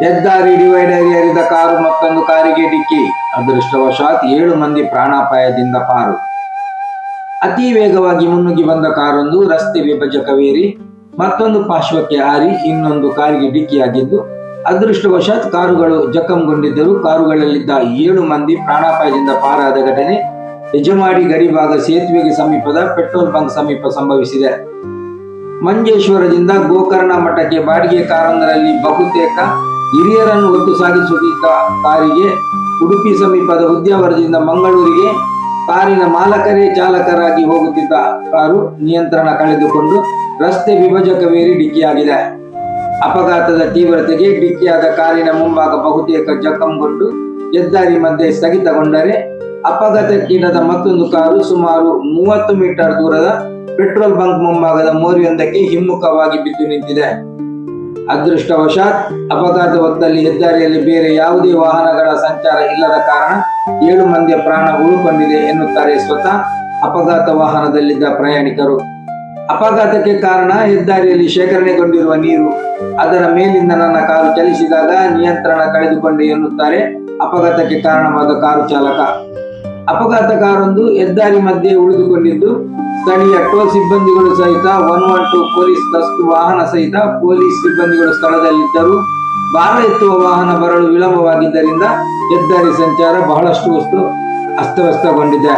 ಹೆದ್ದಾರಿ ಡಿವೈಡರ್ ಏರಿದ ಕಾರು ಮತ್ತೊಂದು ಕಾರಿಗೆ ಡಿಕ್ಕಿ. ಅದೃಷ್ಟವಶಾತ್ ಏಳು ಮಂದಿ ಪ್ರಾಣಾಪಾಯದಿಂದ ಪಾರು. ಅತಿ ವೇಗವಾಗಿ ಮುನ್ನುಗ್ಗಿ ಬಂದ ಕಾರೊಂದು ರಸ್ತೆ ವಿಭಜಕವೇರಿ ಮತ್ತೊಂದು ಪಾರ್ಶ್ವಕ್ಕೆ ಹಾರಿ, ಇನ್ನೊಂದು ಕಾರಿಗೆ ಡಿಕ್ಕಿಯಾಗಿದ್ದು, ಅದೃಷ್ಟವಶಾತ್ ಕಾರುಗಳು ಜಖಂಗೊಂಡಿದ್ದರು ಕಾರುಗಳಲ್ಲಿದ್ದ ಏಳು ಮಂದಿ ಪ್ರಾಣಾಪಾಯದಿಂದ ಪಾರಾದ ಘಟನೆ ಯಜಮಾಡಿ ಗಡಿಭಾಗ ಸೇತುವೆಗೆ ಸಮೀಪದ ಪೆಟ್ರೋಲ್ ಬಂಕ್ ಸಮೀಪ ಸಂಭವಿಸಿದೆ. ಮಂಜೇಶ್ವರದಿಂದ ಗೋಕರ್ಣ ಮಠಕ್ಕೆ ಬಾಡಿಗೆ ಕಾರೊಂದರಲ್ಲಿ ಬಹುತೇಕ ಹಿರಿಯರನ್ನು ಹೊತ್ತು ಸಾಗಿಸುತ್ತಿದ್ದ ಕಾರಿಗೆ ಉಡುಪಿ ಸಮೀಪದ ಉದ್ಯಾವರದಿಂದ ಮಂಗಳೂರಿಗೆ ಕಾರಿನ ಮಾಲಕರೇ ಚಾಲಕರಾಗಿ ಹೋಗುತ್ತಿದ್ದ ಕಾರು ನಿಯಂತ್ರಣ ಕಳೆದುಕೊಂಡು ರಸ್ತೆ ವಿಭಜಕವೇರಿ ಡಿಕ್ಕಿಯಾಗಿದೆ. ಅಪಘಾತದ ತೀವ್ರತೆಗೆ ಡಿಕ್ಕಿಯಾದ ಕಾರಿನ ಮುಂಭಾಗ ಬಹುತೇಕ ಜಖಂಗೊಂಡು ಹೆದ್ದಾರಿ ಮಧ್ಯೆ ಸ್ಥಗಿತಗೊಂಡರೆ ಅಪಘಾತಕ್ಕೀಡಾದ ಮತ್ತೊಂದು ಕಾರು ಸುಮಾರು ಮೂವತ್ತು ಮೀಟರ್ ದೂರದ ಪೆಟ್ರೋಲ್ ಬಂಕ್ ಮುಂಭಾಗದ ಮೋರಿಯೊಂದಕ್ಕೆ ಹಿಮ್ಮುಖವಾಗಿ ಬಿದ್ದು ನಿಂತಿದೆ. ಅದೃಷ್ಟವಶಾತ್ ಅಪಘಾತ ಹೊತ್ತಲ್ಲಿ ಹೆದ್ದಾರಿಯಲ್ಲಿ ಬೇರೆ ಯಾವುದೇ ವಾಹನಗಳ ಸಂಚಾರ ಇಲ್ಲದ ಕಾರಣ ಏಳು ಮಂದಿಯ ಪ್ರಾಣ ಉಳುಕೊಂಡಿದೆ ಎನ್ನುತ್ತಾರೆ ಸ್ವತಃ ಅಪಘಾತ ವಾಹನದಲ್ಲಿದ್ದ ಪ್ರಯಾಣಿಕರು. ಅಪಘಾತಕ್ಕೆ ಕಾರಣ ಹೆದ್ದಾರಿಯಲ್ಲಿ ಶೇಖರಣೆಗೊಂಡಿರುವ ನೀರು. ಅದರ ಮೇಲಿಂದ ನನ್ನ ಕಾರು ಚಲಿಸಿದಾಗ ನಿಯಂತ್ರಣ ಕಳೆದುಕೊಂಡೆ ಎನ್ನುತ್ತಾರೆ ಅಪಘಾತಕ್ಕೆ ಕಾರಣವಾದ ಕಾರು ಚಾಲಕ. ಅಪಘಾತ ಕಾರೊಂದು ಹೆದ್ದಾರಿ ಮಧ್ಯೆ ಉಳಿದುಕೊಂಡಿದ್ದು, ಸ್ಥಳೀಯ ಟೋಲ್ ಸಿಬ್ಬಂದಿಗಳು ಸಹಿತ ಒನ್ ಒನ್ ಟು ಪೊಲೀಸ್ ಗಸ್ತು ವಾಹನ ಸಹಿತ ಪೊಲೀಸ್ ಸಿಬ್ಬಂದಿಗಳು ಸ್ಥಳದಲ್ಲಿದ್ದರು. ಭಾರ ಎತ್ತುವ ವಾಹನ ಬರಲು ವಿಳಂಬವಾಗಿದ್ದರಿಂದ ಹೆದ್ದಾರಿ ಸಂಚಾರ ಬಹಳಷ್ಟು ವಸ್ತು ಅಸ್ತವ್ಯಸ್ತಗೊಂಡಿದೆ.